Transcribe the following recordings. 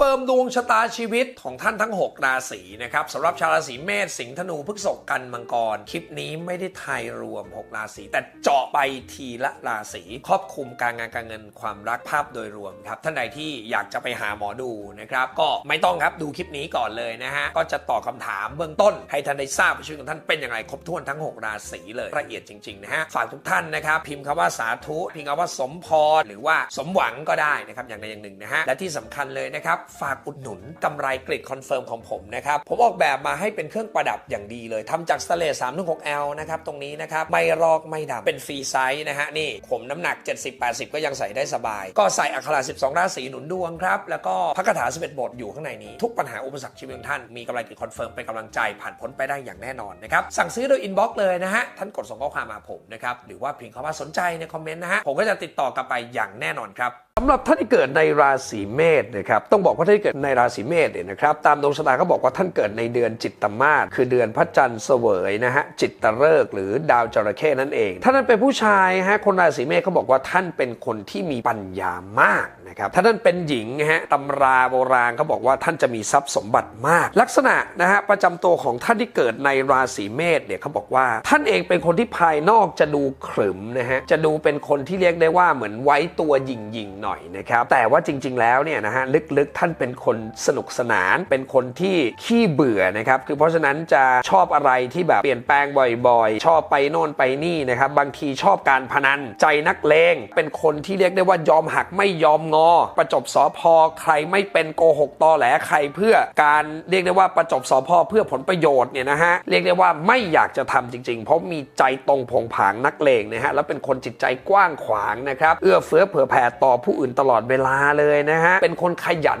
เฟิร์มดวงชะตาชีวิตของท่านทั้ง 6 ราศีนะครับสำหรับชาวราศีเมษสิงห์ธนูพฤษภกันมังกร คลิปนี้ไม่ได้ไทยรวม 6 ราศีแต่เจาะไปทีละราศีครอบคลุมการงานการเงินความรักภาพโดยรวมครับท่านใดที่อยากจะไปหาหมอดูนะครับก็ไม่ต้องครับดูคลิปนี้ก่อนเลยนะฮะก็จะตอบคำถามเบื้องต้น ให้ท่านได้ทราบว่าชีวิตของท่านเป็นอย่างไรครบถ้วนทั้ง 6 ราศีเลยละเอียดจริงๆนะฮะฝากทุกท่านนะครับพิมพ์คำว่าสาธุพิมพ์คำว่าสมพรหรือว่าสมหวังก็ได้นะครับอย่างใดอย่างหนึ่งนะฮะและที่สำคัญเลยนะครับฝากอุดหนุนกำไรกริดคอนเฟิร์มของผมนะครับผมออกแบบมาให้เป็นเครื่องประดับอย่างดีเลยทำจากสเตเลส3 6 L นะครับตรงนี้นะครับไม่รอกไม่ดำเป็นฟรีไซส์นะฮะนี่ผมน้ำหนัก 70-80 ก็ยังใส่ได้สบาย ก็ใส่อักขระ12 ราศีหนุนดวงครับแล้วก็พระคาถา11บทอยู่ข้างในนี้ ทุกปัญหาอุปสรรคชีวิตของท่านมีกำไรกริดคอนเฟิร์มเป็นกำลังใจผ่านพ้นไปได้อย่างแน่นอนนะครับสั่งซื้อโดยอินบ็อกซ์เลยนะฮะท่านกดส่งข้อความมาผมนะครับหรือว่าเพียงคำว่าสนใจในคอมเมนต์นะฮะผมก็จะติดต่อกลับไปอย่างแน่นอนครับ สำหรับท่านที่เกิดในราศีเมษนะครับต้องบอกว่าท่านที่เกิดในราศีเมษเนี่ยนะครับตามดวงชะตาเขาบอกว่าท่านเกิดในเดือนจิตตมาศคือเดือนพระจันทร์เสวยนะฮะจิตตฤกษ์หรือดาวจระเข้นั่นเองถ้านั้นเป็นผู้ชายฮะคนราศีเมษเขาบอกว่าท่านเป็นคนที่มีปัญญามาก นะครับถ้าท่านเป็นหญิงนะฮะตำราโบราณเขาบอกว่าท่านจะมีทรัพย์สมบัติมาก ลักษณะนะฮะประจำตัวของท่านที่เกิดในราศีเมษเนี่ยเขาบอกว่า ท่านเองเป็นคนที่ภายนอกจะดูขรึมนะฮะจะดูเป็นคนที่เรียกได้ว่าเหมือนไว้ตัวหยิ่งๆหน่อยนะครับแต่ว่าจริง ๆ แล้วเนี่ยนะฮะลึกๆท่านเป็นคนสนุกสนาน เป็นคนที่ขี้เบื่อนะครับคือเพราะฉะนั้นจะชอบอะไรที่แบบเปลี่ยนแปลงบ่อยๆ ชอบไปโน่นไปนี่นะครับบางทีชอบการพนันใจนักเลงเป็นคนที่เรียกได้ว่ายอมหักไม่ยอมงอประจบสอพอใครไม่เป็นโกหกตอแหลใครเพื่อการเรียกได้ว่าประจบสอพอเพื่อผลประโยชน์เนี่ยนะฮะเรียกได้ว่าไม่อยากจะทำจริง ๆ เพราะมีใจตรงผงผางนักเลงนะฮะแล้วเป็นคนจิตใจกว้างขวางนะครับเอื้อเฟื้อเผื่อแผ่ต่อผู้อื่นตลอดเวลาเลยนะฮะเป็นคนขยัน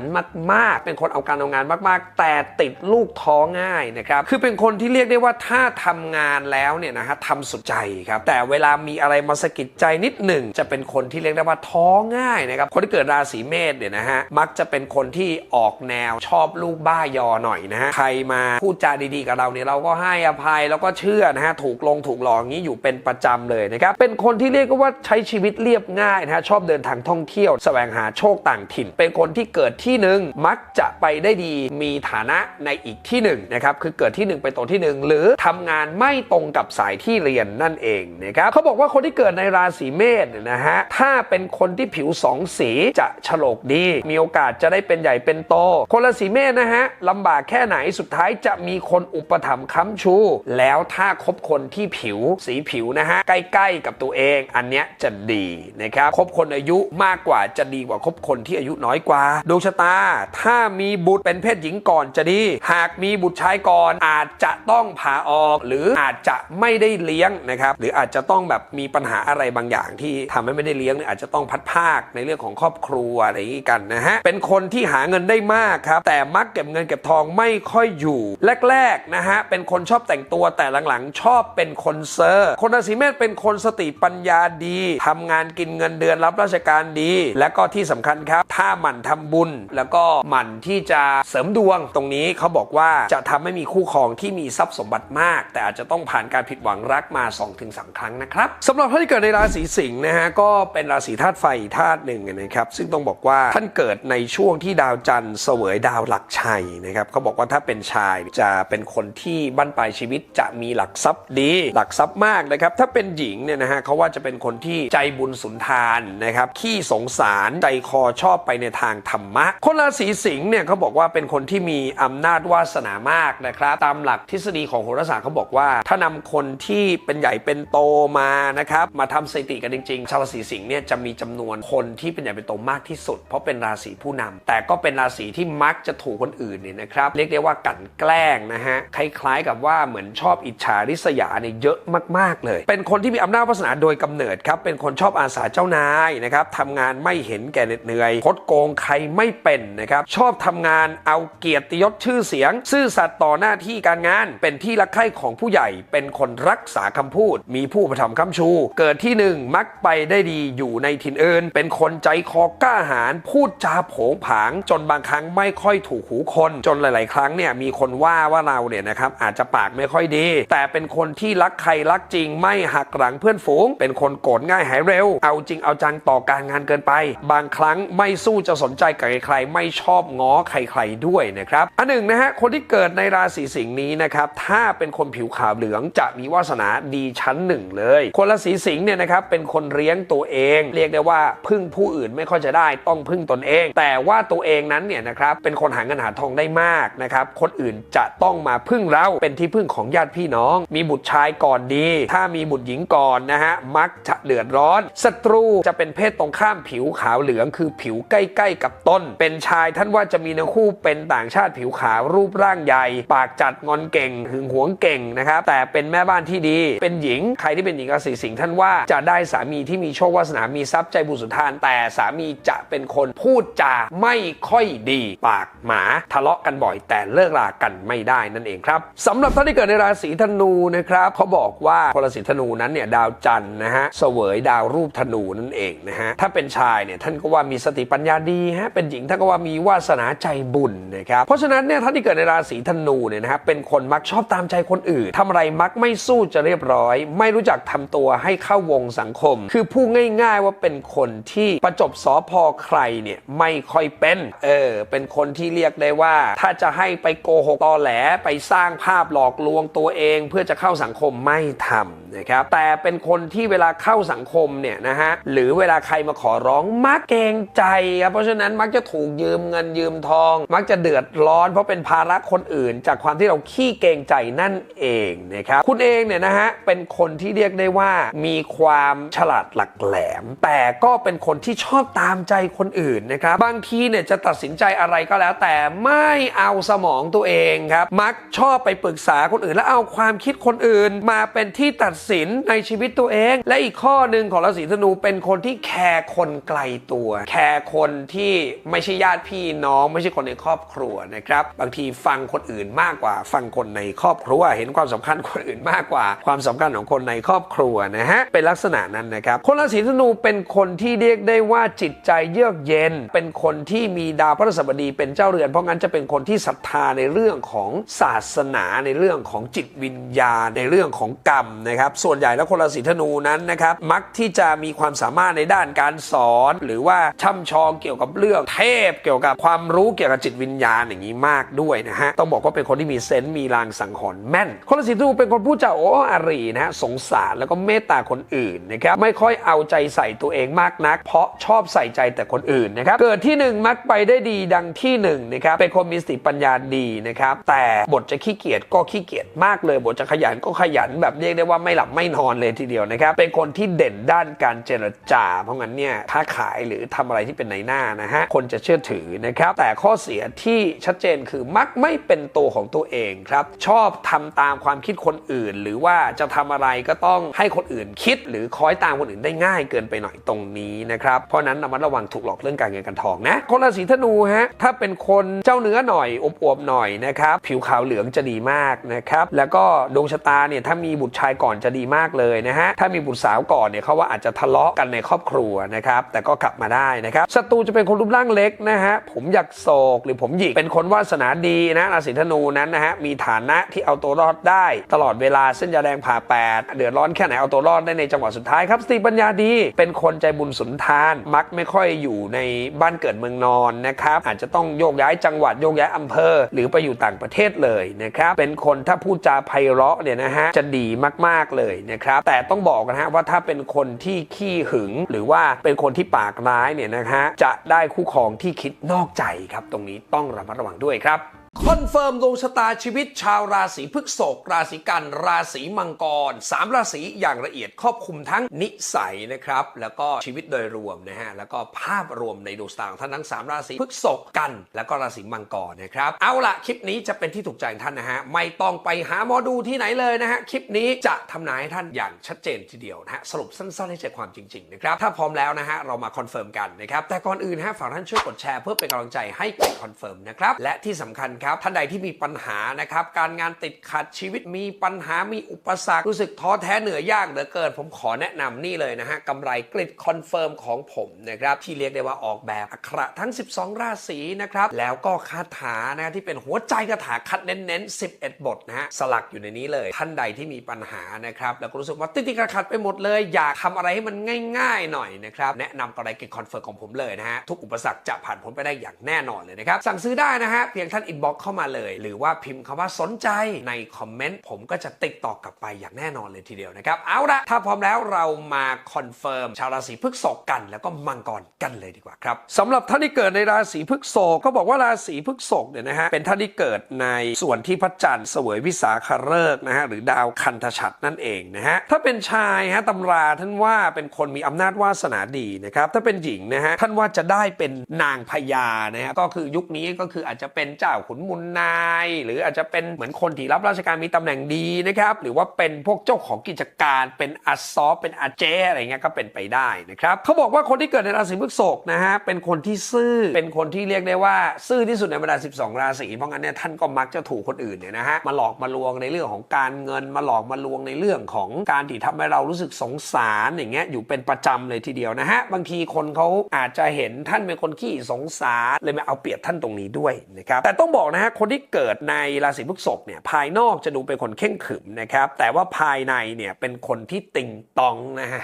มากๆ เป็นคนเอาการเอางานมากๆ แต่ติดลูกท้อง่ายนะครับคือเป็นคนที่เรียกได้ว่าถ้าทำงานแล้วเนี่ยนะฮะทำสุดใจครับแต่เวลามีอะไรมาสะกิดใจนิดหนึ่งจะเป็นคนที่เรียกได้ว่าท้อง่ายนะครับคนที่เกิดราศีเมษเนี่ยนะฮะมักจะเป็นคนที่ออกแนวชอบลูกบ้ายอหน่อยนะฮะใครมาพูดจาดีๆกับเราเนี่ยเราก็ให้อภัยแล้วก็เชื่อนะฮะถูกลงถูกหลอกอย่างนี้อยู่เป็นประจำเลยนะครับเป็นคนที่เรียกว่าใช้ชีวิตเรียบง่ายนะฮะชอบเดินทางท่องเที่ยวแสวงหาโชคต่างถิ่น เป็นคนที่เกิดที่หนึ่งมักจะไปได้ดีมีฐานะในอีกที่หนึ่งนะครับคือเกิดที่หนึ่งไปตรงที่หนึ่งหรือทำงานไม่ตรงกับสายที่เรียนนั่นเองนะครับเขาบอกว่าคนที่เกิดในราศีเมษเนี่ยนะฮะถ้าเป็นคนที่ผิวสองสีจะฉลกดี มีโอกาสจะได้เป็นใหญ่เป็นโต คนราศีเมษนะฮะลำบากแค่ไหนสุดท้ายจะมีคนอุปถัมภ์ค้ำชู แล้วถ้าคบคนที่ผิวสีผิวนะฮะ ใกล้ๆกับตัวเอง อันเนี้ยจะดีนะครับคบคนอายุมากกว่าจะดีกว่าคบคนที่อายุน้อยกว่าดวงชะตา ถ้ามีบุตรเป็นเพศหญิงก่อนจะดี หากมีบุตรชายก่อนอาจจะต้องผ่าออก หรืออาจจะไม่ได้เลี้ยงนะครับหรืออาจจะต้องแบบมีปัญหาอะไรบางอย่างที่ทำให้ไม่ได้เลี้ยงอาจจะต้องพัดภาคในเรื่องของครอบคครัวอะไรอย่างนี้กันนะฮะ เป็นคนที่หาเงินได้มากครับ แต่มักเก็บเงินเก็บทองไม่ค่อยอยู่ แรกๆนะฮะ เป็นคนชอบแต่งตัวแต่หลังๆ ชอบเป็นคนเซอร์ คนราศีเมษเป็นคนสติปัญญาดีทำงานกินเงินเดือนรับราชการดี และก็ที่สำคัญครับ ถ้าหมั่นทำบุญ แล้วก็หมั่นที่จะเสริมดวง ตรงนี้เขาบอกว่าจะทำให้มีคู่ครองที่มีทรัพย์สมบัติมาก แต่อาจจะต้องผ่านการผิดหวังรักมา 2-3 ครั้งนะครับสำหรับท่านที่เกิดในราศีสิงห์นะฮะก็เป็นราศีธาตุไฟธาตุหนึ่งนะครับซึ่งต้องบอกว่าท่านเกิดในช่วงที่ดาวจันทร์เสวยดาวหลักชัยนะครับเขาบอกว่าถ้าเป็นชายจะเป็นคนที่บั้นปลายชีวิตจะมีหลักทรัพย์ดี หลักทรัพย์มากนะครับถ้าเป็นหญิงเนี่ยนะฮะเขาว่าจะเป็นคนที่ใจบุญสุนทานนะครับขี้สงสารใจคอชอบไปในทางธรรมะ คนราศีสิงห์เนี่ยเขาบอกว่าเป็นคนที่มีอำนาจวาสนามากนะครับตามหลักทฤษฎีของโหราศาสตร์เขาบอกว่า ถ้านำคนที่เป็นใหญ่เป็นโตมานะครับมาทำสถิติกันจริงๆ ชาวราศีสิงห์เนี่ยจะมีจำนวนคนที่เป็นใหญ่เป็นโตมากที่สุด เพราะเป็นราศีผู้นำแต่ก็เป็นราศีที่มักจะถูกคนอื่นเนี่ยนะครับเรียกได้ว่ากันแกล้งนะฮะคล้ายๆ กับว่าเหมือนชอบอิจฉาริษยาเนี่ยเยอะมากๆเลย เป็นคนที่มีอำนาจวาสนาโดยกำเนิดครับเป็นคนชอบอาสาเจ้านายนะครับทำงานไม่เห็นแก่เหน็ดเหนื่อยคดโกงใครไม่เป็นนะครับชอบทำงานเอาเกียรติยศชื่อเสียง ซื่อสัตย์ต่อหน้าที่การงาน เป็นที่รักใคร่ของผู้ใหญ่ เป็นคนรักษาคำพูด มีผู้ประทับคำชู เกิดที่หนึ่งมักไปได้ดีอยู่ในถิ่นอื่นเป็นคนใจคอกล้าหาญพูดจาโผงผาง จนบางครั้งไม่ค่อยถูกหูคน จนหลาย ๆ ครั้งเนี่ยมีคนว่าว่าเราเนี่ยนะครับอาจจะปากไม่ค่อยดี แต่เป็นคนที่รักใครรักจริงไม่หักหลังเพื่อนฝูง เป็นคนโกรธง่ายหายเร็ว เอาจริงเอาจังต่อการงานเกินไป บางครั้งไม่สู้จะสนใจกับใครๆไม่ชอบง้อใคร ๆ ด้วยนะครับอันหนึ่งนะฮะคนที่เกิดในราศีสิงห์นี้นะครับถ้าเป็นคนผิวขาวเหลืองจะมีวาสนาดีชั้นหนึ่งเลย คนราศีสิงห์เนี่ยนะครับเป็นคนเลี้ยงตัวเอง เรียกได้ว่าพึ่งผู้อื่นไม่ค่อยจะได้ต้องพึ่งตนเอง แต่ว่าตัวเองนั้นเนี่ยนะครับเป็นคนหาเงินหาทองได้มากนะครับคนอื่นจะต้องมาพึ่งเราเป็นที่พึ่งของญาติพี่น้อง มีบุตรชายก่อนดี ถ้ามีบุตรหญิงก่อนนะฮะมักจะเดือดร้อนศัตรูจะเป็นเพศตรงข้ามผิวขาวเหลือง คือผิวใกล้ๆกับต้น เป็นชายท่านว่าจะมีเนื้อคู่เป็นต่างชาติผิวขาวรูปร่างใหญ่ ปากจัดงอนเก่งหึงหวงเก่งนะครับแต่เป็นแม่บ้านที่ดี เป็นหญิงใครที่เป็นหญิงราศีสิงห์ท่านว่าจะได้สามีที่มีโชควาสนามีทรัพย์ใจบุญสุนทานแต่สามีจะเป็นคนพูดจาไม่ค่อยดีปากหมาทะเลาะกันบ่อย แต่เลิกรากันไม่ได้นั่นเองครับสำหรับท่านที่เกิดในราศีธนูนะครับเขาบอกว่าคนราศีธนูนั้นเนี่ยดาวจันทร์นะฮะเสวยดาวรูปธนูนั่นเองนะฮะถ้าเป็นชายเนี่ยท่านก็ว่ามีสติปัญญาดีฮะเป็นหญิงท่านก็ว่ามีวาสนาใจบุญนะครับเพราะฉะนั้นเนี่ยท่านที่เกิดในราศีธนูเนี่ยนะฮะเป็นคนมักชอบตามใจคนอื่นทำอะไรมักไม่สู้จะเรียบร้อย ไม่รู้จักทำตัวให้เข้าวงสังคม คือพูดง่าย ๆ ว่าเป็นคนที่ประจบสอพอใครเนี่ยไม่ค่อยเป็นเออเป็นคนที่เรียกได้ว่า ถ้าจะให้ไปโกหกตอแหลไปสร้างภาพหลอกลวงตัวเองเพื่อจะเข้าสังคมไม่ทำนะครับแต่เป็นคนที่เวลาเข้าสังคมเนี่ยนะฮะหรือเวลาใครมาขอร้องมักเกงใจครับเพราะฉะนั้นมักจะถูกยืมเงินยืมทอง มักจะเดือดร้อนเพราะเป็นภาระคนอื่น จากความที่เราขี้เกงใจนั่นเองนะครับคุณเองเนี่ยนะฮะเป็นคนที่เรียกได้ว่ามีความฉลาดหลักแหลม แต่ก็เป็นคนที่ชอบตาามใจคนอื่นนะครับ บางทีเนี่ยจะตัดสินใจอะไรก็แล้ว แต่ไม่เอาสมองตัวเองครับ มักชอบไปปรึกษาคนอื่น แล้วเอาความคิดคนอื่น มาเป็นที่ตัดสินในชีวิตตัวเอง และอีกข้อหนึ่งของราศีธนูเป็นคนที่แคร์คนไกลตัว แคร์คนที่ไม่ใช่ญาติพี่น้อง ไม่ใช่คนในครอบครัวนะครับ บางทีฟังคนอื่นมากกว่า ฟังคนในครอบครัว เห็นความสำคัญคนอื่นมากกว่า ความสำคัญของคนในครอบครัวนะฮะ เป็นลักษณะนั้นนะครับ คนราศีธนูเป็นคนที่เรียกได้ว่าจิตใจเยือกเย็น เป็นคนที่มีดาวพฤหัสบดีเป็นเจ้าเรือน เพราะงั้นจะเป็นคนที่ศรัทธาในเรื่องของศาสนาในเรื่องของจิตวิญญาณในเรื่องของกรรมนะครับ ส่วนใหญ่แล้วคนราศีธนูนั้นนะครับ มักที่จะมีความสามารถในด้านการสอน หรือว่าช่ำชองเกี่ยวกับเรื่องเทพเกี่ยวกับความรู้เกี่ยวกับจิตวิญญาณอย่างนี้มากด้วยนะฮะต้องบอกว่าเป็นคนที่มีเซนส์มีลางสังหรณ์แม่น คนราศีธนูเป็นคนพูดจาโอ้อารีนะฮะสงสารแล้วก็เมตตาคนอื่นนะครับไม่ค่อยเอาใจใส่ตัวเองมากนัก เพราะชอบใส่ใจแต่คนอื่นนะครับ เกิดที่หนึ่งมักไปได้ดีดังที่หนึ่งนะครับ เป็นคนมีสติปัญญาดีนะครับ แต่บทจะขี้เกียจก็ขี้เกียจมากเลย บทจะขยันก็ขยันแบบเรียกได้ว่าไม่หลับไม่นอนเลยทีเดียวนะครับ เป็นคนที่เด่นด้านการเจรจา เพราะงั้นเนี่ยค้าขายหรือทำอะไรที่เป็นในหน้านะฮะ คนจะเชื่อถือนะครับ แต่ข้อเสียที่ชัดเจนคือมักไม่เป็นตัวของตัวเองครับ ชอบทำตามความคิดคนอื่น หรือว่าจะทำอะไรก็ต้องให้คนอื่นคิด หรือคอยตามคนอื่นได้ง่ายเกินไปหน่อยตรงนี้นะครับ เพราะนั้นระมัดระวังถูกหลอกเรื่องการเงินการทองนะ คนราศีธนูฮะถ้าเป็นคนเจ้าเนื้อหน่อยอวบๆหน่อยนะครับผิวขาวเหลืองจะดีมากนะครับแล้วก็ดวงชะตาเนี่ยถ้ามีบุตรชายก่อนจะดีมากเลยนะฮะถ้ามีบุตรสาวก่อนเนี่ยเขาว่าอาจจะทะเลาะกันในครอบครัวนะครับแต่ก็กลับมาได้นะครับศัตรูจะเป็นคนรูปร่างเล็กนะฮะผมอยากโศกหรือผมหยิกเป็นคนวาสนาดีนะราศีธนูนั้นนะฮะมีฐานะที่เอาตัวรอดได้ ตลอดเวลาเส้นยาแดงผ่าแปดเดือดร้อนแค่ไหนเอาตัวรอดได้ในจังหวะสุดท้ายครับสติปัญญาดี เป็นคนใจบุญสุนทานมักไม่ค่อยอยู่ในบ้านเกิดเมืองนอนนะครับอาจจะต้องโยกย้ายจังหวัดโยกย้ายอำเภอ หรือไปอยู่ต่างประเทศเลยนะครับเป็นคนถ้าพูดจาไพเราะเนี่ยนะฮะจะดีมาก ๆ เลยนะครับแต่ต้องบอกนะฮะว่าถ้าเป็นคนที่ขี้หึง หรือว่าเป็นคนที่ปากร้ายเนี่ยนะฮะจะได้คู่ครองที่คิดนอกใจครับ ตรงนี้ต้องระมัดระวังด้วยครับคอนเฟิร์มดวงชะตาชีวิตชาวราศีพฤษภราศีกัน ราศีมังกรสามราศีอย่างละเอียดครอบคลุมทั้งนิสัยนะครับ แล้วก็ชีวิตโดยรวมนะฮะ แล้วก็ภาพรวมในดวงชะตาของท่านทั้งสามราศีพฤษภกัน แล้วก็ราศีมังกรนะครับ เอาละคลิปนี้จะเป็นที่ถูกใจท่านนะฮะ ไม่ต้องไปหาหมอดูที่ไหนเลยนะฮะ คลิปนี้จะทำนายให้ท่านอย่างชัดเจนทีเดียวนะฮะ สรุปสั้นๆให้ใจความจริงๆนะครับ ถ้าพร้อมแล้วนะฮะ เรามาคอนเฟิร์มกันนะครับ แต่ก่อนอื่นฮะ ฝากท่านช่วยกดแชร์เพื่อเป็นกำลังใจให้กับคอนเฟิร์มนะครับ และที่สำคัญครับท่านใดที่มีปัญหานะครับการงานติดขัดชีวิตมีปัญหามีอุปสรรครู้สึกท้อแท้เหนื่อยยากเหลือเกิน ผมขอแนะนำนี่เลยนะฮะกำไรกริดคอนเฟิร์มของผมนะครับที่เรียกได้ว่าออกแบบอักขระทั้ง 12 ราศีนะครับแล้วก็คาถานะที่เป็นหัวใจคาถาคัดเน้นๆ 11 บทนะฮะสลักอยู่ในนี้เลย ท่านใดที่มีปัญหานะครับแล้วก็รู้สึกว่าติดๆขัดไปหมดเลย อยากทำอะไรให้มันง่าย ๆ หน่อยนะครับแนะนำกำไรกริดคอนเฟิร์มของผมเลยนะฮะทุกอุปสรรคจะผ่านพ้นไปได้อย่างแน่นอนเลยนะครับสั่งซื้อได้นะฮะเพียงท่านอินบ็อกเข้ามาเลย หรือว่าพิมพ์คำว่าสนใจในคอมเมนต์ผมก็จะติดต่อกลับไปอย่างแน่นอนเลยทีเดียวนะครับ เอาละถ้าพร้อมแล้วเรามาคอนเฟิร์มชาวราศีพฤษภกันแล้วก็มังกรกันเลยดีกว่าครับสำหรับท่านที่เกิดในราศีพฤษภก็บอกว่าราศีพฤษภเนี่ยนะฮะเป็นท่านที่เกิดในส่วนที่พระจันทร์เสวยวิสาขฤกษ์นะฮะหรือดาวคันธฉัตรนั่นเองนะฮะถ้าเป็นชายฮะตำราท่านว่าเป็นคนมีอำนาจวาสนาดีนะครับถ้าเป็นหญิงนะฮะท่านว่าจะได้เป็นนางพญานะฮะก็คือยุคนี้ก็คืออาจจะเป็นเจ้าขุนมุลนาย หรืออาจจะเป็นเหมือนคนที่รับราชการมีตำแหน่งดีนะครับ หรือว่าเป็นพวกเจ้าของกิจการเป็นอาซอเป็นอาเจอะไรเงี้ยก็เป็นไปได้นะครับเขาบอกว่าคนที่เกิดในราศีพฤษภนะฮะเป็นคนที่ซื่อเป็นคนที่เรียกได้ว่า ซื่อที่สุดในบรรดา 12 ราศีเพราะงั้นเนี่ยท่านก็มักจะถูกคนอื่นเนี่ยนะฮะมาหลอกมาลวงในเรื่องของการเงินมาหลอกมาลวงในเรื่องของการที่ทำให้เรารู้สึกสงสารอย่างเงี้ยอยู่เป็นประจำเลยทีเดียวนะฮะบางทีคนเขาอาจจะเห็นท่านเป็นคนขี้สงสารเลยมาเอาเปรียบท่านตรงนี้ด้วยนะครับแต่ต้องบอกนะฮะคนที่เกิดในราศีพฤษภเนี่ยภายนอกจะดูเป็นคนเข่งขึมนะครับ แต่ว่าภายในเนี่ยเป็นคนที่ติงตองนะฮะ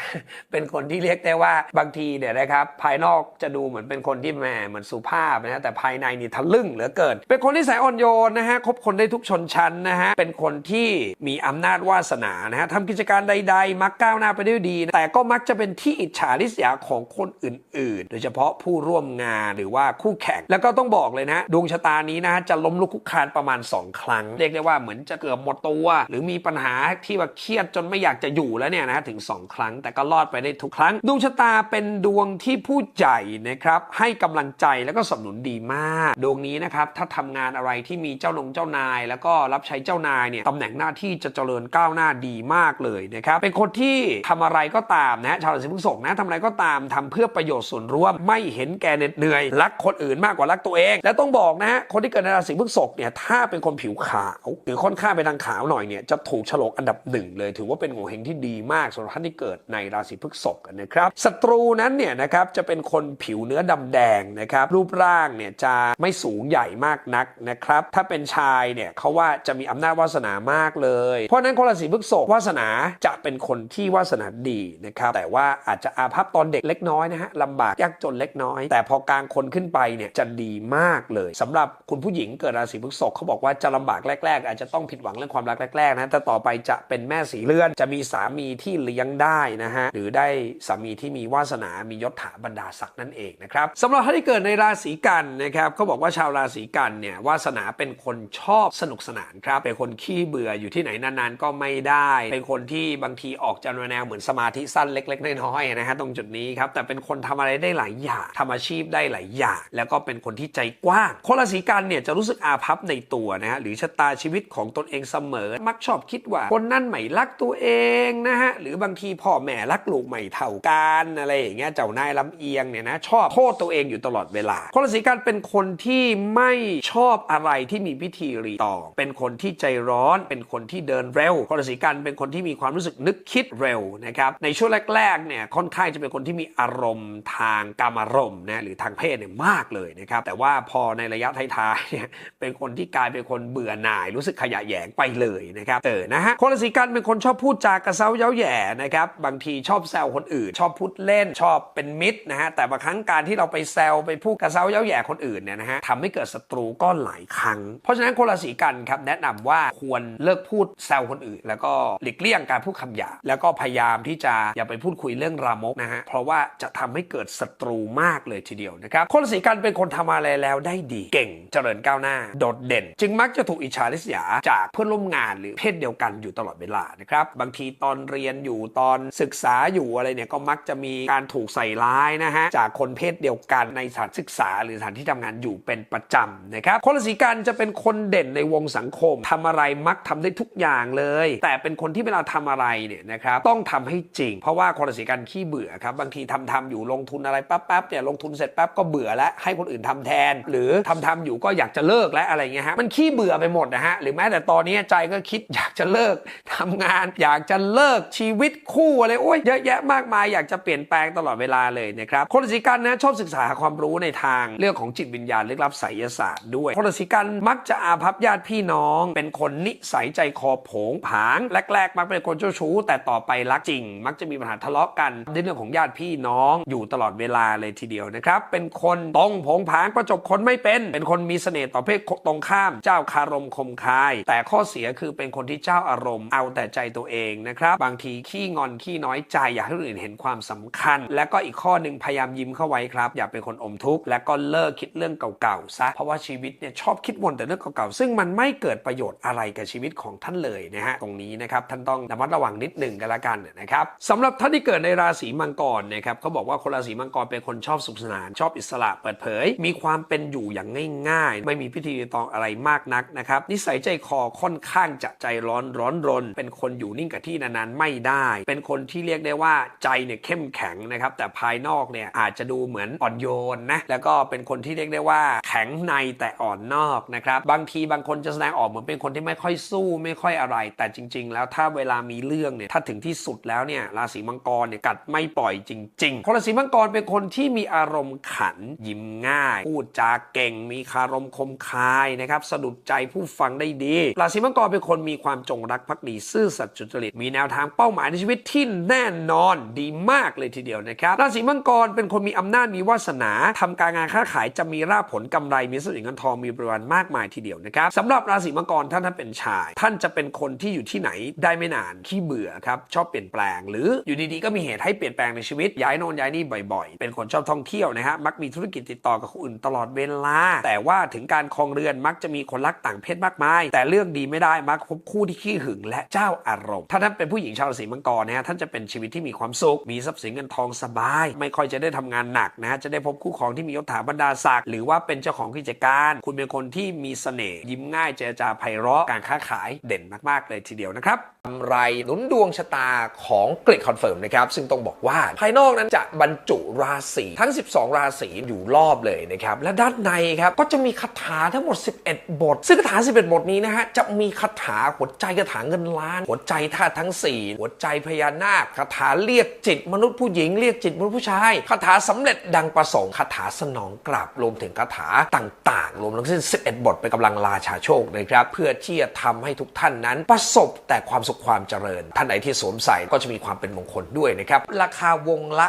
เป็นคนที่เรียกได้ว่าบางทีเนี่ยนะครับภายนอกจะดูเหมือนเป็นคนที่แหมเหมือนสุภาพนะฮะแต่ภายในนี่ทะลึ่งเหลือเกิน เป็นคนที่สายอ่อนโยนนะฮะคบคนได้ทุกชนชั้นนะฮะเป็นคนที่มีอำนาจวาสนานะฮะทำกิจการใด ๆ มักก้าวหน้าไปได้ดีแต่ก็มักจะเป็นที่อิจฉาริษยาของคนอื่น ๆ โดยเฉพาะผู้ร่วมงานหรือว่าคู่แข่งแล้วก็ต้องบอกเลยนะฮะดวงชะตานี้นะฮะจะล้มลุกคลุกคานประมาณ 2 ครั้ง เรียกได้ว่าเหมือนจะเกือบหมดตัว หรือมีปัญหาที่ว่าเครียดจนไม่อยากจะอยู่แล้วเนี่ยนะฮะถึง 2 ครั้ง แต่ก็รอดไปได้ทุกครั้ง ดวงชะตาเป็นดวงที่ผู้ใหญ่นะครับให้กำลังใจแล้วก็สนับสนุนดีมาก ดวงนี้นะครับถ้าทำงานอะไรที่มีเจ้านงเจ้านาย แล้วก็รับใช้เจ้านายเนี่ยตำแหน่งหน้าที่จะเจริญก้าวหน้าดีมากเลยนะครับเป็นคนที่ทำอะไรก็ตามนะชาวราศีพฤษภนะทำอะไรก็ตามทำเพื่อประโยชน์ส่วนรวมไม่เห็นแก่เหน็ดเหนื่อยรักคนอื่นมากกว่ารักตัวเอง และต้องบอกนะฮะคนที่เกิดในราศีพฤษภเนี่ยถ้าเป็นคนผิวขาวหรือค่อนข้างไปทางขาวหน่อยเนี่ยจะถูกฉลกอันดับหนึ่งเลย ถือว่าเป็นโงเฮงที่ดีมากสำหรับท่านที่เกิดในราศีพฤษภนะครับศัตรูนั้นเนี่ยนะครับจะเป็นคนผิวเนื้อดำแดงนะครับรูปร่างเนี่ยจะไม่สูงใหญ่มากนักนะครับถ้าเป็นชายเนี่ยเขาว่าจะมีอำนาจวาสนามากเลย เพราะฉะนั้นคนราศีพฤษภวาสนาจะเป็นคนที่วาสนาดีนะครับแต่ว่าอาจจะอาภัพตอนเด็กเล็กน้อยนะฮะลำบากยากจนเล็กน้อย แต่พอกลางคนขึ้นไปเนี่ยจะดีมากเลยสำหรับคุณผู้หญิงเกิดราศีพฤษภเขาบอกว่าจะลำบากแรก ๆ อาจจะต้องผิดหวังเรื่องความรักแรกๆนะแต่ต่อไปจะเป็นแม่สีเลือน จะมีสามีที่เลี้ยงได้นะฮะหรือได้สามีที่มีวาสนา มียศถาบรรดาศักดิ์นั่นเองนะครับสำหรับท่านที่เกิดในราศีกันนะครับเขาบอกว่าชาวราศีกันเนี่ยวาสนาเป็นคนชอบสนุกสนานครับเป็นคนขี้เบื่ออยู่ที่ไหนนานๆ ก็ไม่ได้ เป็นคนที่บางทีออกจะแนวเหมือนสมาธิสั้นเล็ก ๆน้อยๆนะฮะตรงจุดนี้ครับแต่เป็นคนทำอะไรได้หลายอย่างทำอาชีพได้หลายอย่างแล้วก็เป็นคนที่ใจกว้างคนราศีกันเนี่ยจะรูู้้สึกอาภัพในตัวนะฮะหรือชะตาชีวิตของตนเองเสมอ มักชอบคิดว่าคนนั้นไม่รักตัวเองนะฮะหรือบางทีพ่อแม่รักลูกไม่เท่ากันอะไรอย่างเงี้ยเจ้านายลำเอียงเนี่ยนะชอบโทษตัวเองอยู่ตลอดเวลาคนราศีกันเป็นคนที่ไม่ชอบอะไรที่มีพิธีรีตอง เป็นคนที่ใจร้อน เป็นคนที่เดินเร็วคนราศีกันเป็นคนที่มีความรู้สึกนึกคิดเร็วนะครับในช่วงแรกๆเนี่ยค่อนข้างจะเป็นคนที่มีอารมณ์ทางกามารมณ์นะหรือทางเพศเนี่ยมากเลยนะครับแต่ว่าพอในระยะท้ายๆเนี่ยเป็นคนที่กลายเป็นคนเบื่อหน่าย รู้สึกขยะแยงไปเลยนะครับเออนะฮะคนราศีกันเป็นคนชอบพูดจากระเซ้าเย้าแย่นะครับบางทีชอบแซวคนอื่น ชอบพูดเล่นชอบเป็นมิตรนะฮะแต่บางครั้งการที่เราไปแซวไปพูดกระเซ้าเย้าแย่คนอื่นเนี่ยนะฮะทำให้เกิดศัตรูก็หลายครั้ง เพราะฉะนั้นคนราศีกันครับแนะนำว่าควรเลิกพูดแซวคนอื่น แล้วก็หลีกเลี่ยงการพูดคำหยาบแล้วก็พยายามที่จะอย่าไปพูดคุยเรื่องรามกนะฮะเพราะว่าจะทำให้เกิดศัตรูมากเลยทีเดียวนะครับคนราศีกันเป็นคนทำอะไรแล้วได้ดีเก่งเจริญก้าวหน้า โดดเด่น จึงมักจะถูกอิจฉาริษยาจากเพื่อนร่วมงานหรือเพศเดียวกันอยู่ตลอดเวลานะครับบางทีตอนเรียนอยู่ตอนศึกษาอยู่อะไรเนี่ยก็มักจะมีการถูกใส่ร้ายนะฮะจากคนเพศเดียวกันในสถานศึกษา หรือสถานที่ทำงานอยู่เป็นประจำนะครับคนราศีกันจะเป็นคนเด่นในวงสังคมทำอะไรมักทำได้ทุกอย่างเลย แต่เป็นคนที่เวลาทำอะไรเนี่ยนะครับต้องทำให้จริง เพราะว่าคนราศีกันขี้เบื่อครับบางทีทำทำอยู่ลงทุนอะไรแป๊บเนี่ยลงทุนเสร็จแป๊บก็เบื่อแล้วให้คนอื่นทำแทน หรือทำทำอยู่ก็อยากจะเลิกและอะไรเงี้ยฮะมันขี้เบื่อไปหมดนะฮะหรือแม้แต่ตอนนี้ใจก็คิดอยากจะเลิกทำงานอยากจะเลิกชีวิตคู่อะไรโอ้ยเยอะแยะมากมายอยากจะเปลี่ยนแปลงตลอดเวลาเลยนะครับคนราศีกันนะชอบศึกษาความรู้ในทางเรื่องของจิตวิญญาณลึกลับไสยศาสตร์ด้วยคนราศีกันมักจะอาภัพญาติพี่น้อง เป็นคนนิสัยใจคอผงผางแรกๆมักเป็นคนเจ้าชู้ แต่ต่อไปรักจริง มักจะมีปัญหาทะเลาะกันในเรื่องของญาติพี่น้องอยู่ตลอดเวลาเลยทีเดียวนะครับเป็นคนตรงผงผางประจบคนไม่เป็น เป็นคนมีเสน่ห์ต่อเพศตรงข้ามเจ้าคารมคมคาย แต่ข้อเสียคือเป็นคนที่เจ้าอารมณ์เอาแต่ใจตัวเองนะครับบางทีขี้งอนขี้น้อยใจอยากให้คนอื่นเห็นความสำคัญ และก็อีกข้อหนึ่งพยายามยิ้มเข้าไว้ครับ อย่าเป็นคนอมทุกข์และก็เลิกคิดเรื่องเก่าๆซะเพราะว่าชีวิตเนี่ยชอบคิดวนแต่เรื่องเก่าๆซึ่งมันไม่เกิดประโยชน์อะไรกับชีวิตของท่านเลยนะฮะตรงนี้นะครับท่านต้องระมัดระวังนิดหนึ่งกันละกันนะครับสำหรับท่านที่เกิดในราศีมังกรนะครับเขาบอกว่าคนราศีมังกรเป็นคนชอบสุขสนานชอบอิสระเปิดเผย มีความเป็นอยู่อย่างง่าย ๆ ไม่มีพิธีรีตองอะไรมากนักนะครับ นิสัยใจคอค่อนข้างจะใจร้อนร้อนรน เป็นคนอยู่นิ่งกับที่นานๆไม่ได้ เป็นคนที่เรียกได้ว่าใจเนี่ยเข้มแข็งนะครับ แต่ภายนอกเนี่ยอาจจะดูเหมือนอ่อนโยนนะ แล้วก็เป็นคนที่เรียกได้ว่า แข็งในแต่อ่อนนอกนะครับ บางทีบางคนจะแสดงออกเหมือนเป็นคนที่ไม่ค่อยสู้ไม่ค่อยอะไร แต่จริง ๆ แล้วถ้าเวลามีเรื่องเนี่ย ถ้าถึงที่สุดแล้วเนี่ย ราศีมังกรเนี่ยกัดไม่ปล่อยจริงๆคนราศีมังกรเป็นคนที่มีอารมณ์ขัน ยิ้มง่าย พูดจาเก่ง มีคารมคมคายนะครับสะดุดใจผู้ฟังได้ดีราศีมังกรเป็นคนมีความจงรักภักดีซื่อสัตย์สุจริตมีแนวทางเป้าหมายในชีวิตที่แน่นอนดีมากเลยทีเดียวนะครับราศีมังกรเป็นคนมีอำนาจมีวาสนาทำการงานค้าขายจะมีราบผลกำไรมีทรัพย์สินเงินทองมีบริวารมากมายทีเดียวนะครับสำหรับราศีมังกรท่านท่านเป็นชาย ท่านจะเป็นคนที่อยู่ที่ไหนได้ไม่นานขี้เบื่อครับชอบเปลี่ยนแปลง หรืออยู่ดีๆก็มีเหตุให้เปลี่ยนแปลงในชีวิตย้ายโน่นย้ายนี่บ่อย ๆ เป็นคนชอบท่องเที่ยวนะฮะมักมีธุรกิจติดต่อกับคนอื่นตลอดเวลา แต่ว่าถึงการครองเรือนมักจะมีคนรักต่างเพศมากมาย แต่เรื่องดีไม่ได้มักพบคู่ที่ขี้หึงและเจ้าอารมณ์ ถ้าท่านเป็นผู้หญิงชาวราศีมังกรนะฮะท่านจะเป็นชีวิตที่มีความสุข มีทรัพย์สินเงินทองสบาย ไม่ค่อยจะได้ทำงานหนักนะฮะจะได้พบคู่ครองที่มียศถาบรรดาศักดิ์หรือว่าเป็นเจ้าของกิจการ คุณเป็นคนที่มีเสน่ห์ยิ้มง่ายเจรจาไพเราะการค้าขายเด่นมากๆเลยทีเดียวนะครับกำไรหนุนดวงชะตาของกริดคอนเฟิร์มนะครับ ซึ่งต้องบอกว่า ภายนอกนั้นจะบรรจุราศีทั้ง 12 ราศีอยู่รอบเลยนะครับ และด้านในครับก็จะมีคาถาาทั้งหมด 11 บท ซึ่งคาถา 11 บทนี้นะฮะจะมีคาถาหัวใจคาถาเงินล้าน หัวใจธาตุทั้ง 4 หัวใจพญานาคคาถาเรียกจิตมนุษย์ผู้หญิงเรียกจิตมนุษย์ผู้ชายคาถาสำเร็จดังประสงค์คาถาสนองกลับรวมถึงคาถาต่าง ๆ รวมทั้งสิ้น 11 บทเป็นกำลังราชาโชคนะครับเพื่อที่จะทำให้ทุกท่านนั้นประสบแต่ความสุขความเจริญ ท่านไหนที่สวมใส่ก็จะมีความเป็นมงคลด้วยนะครับราคาวงละ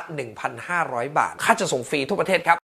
1,500 บาท ค่าจะส่งฟรีทั่วประเทศครับ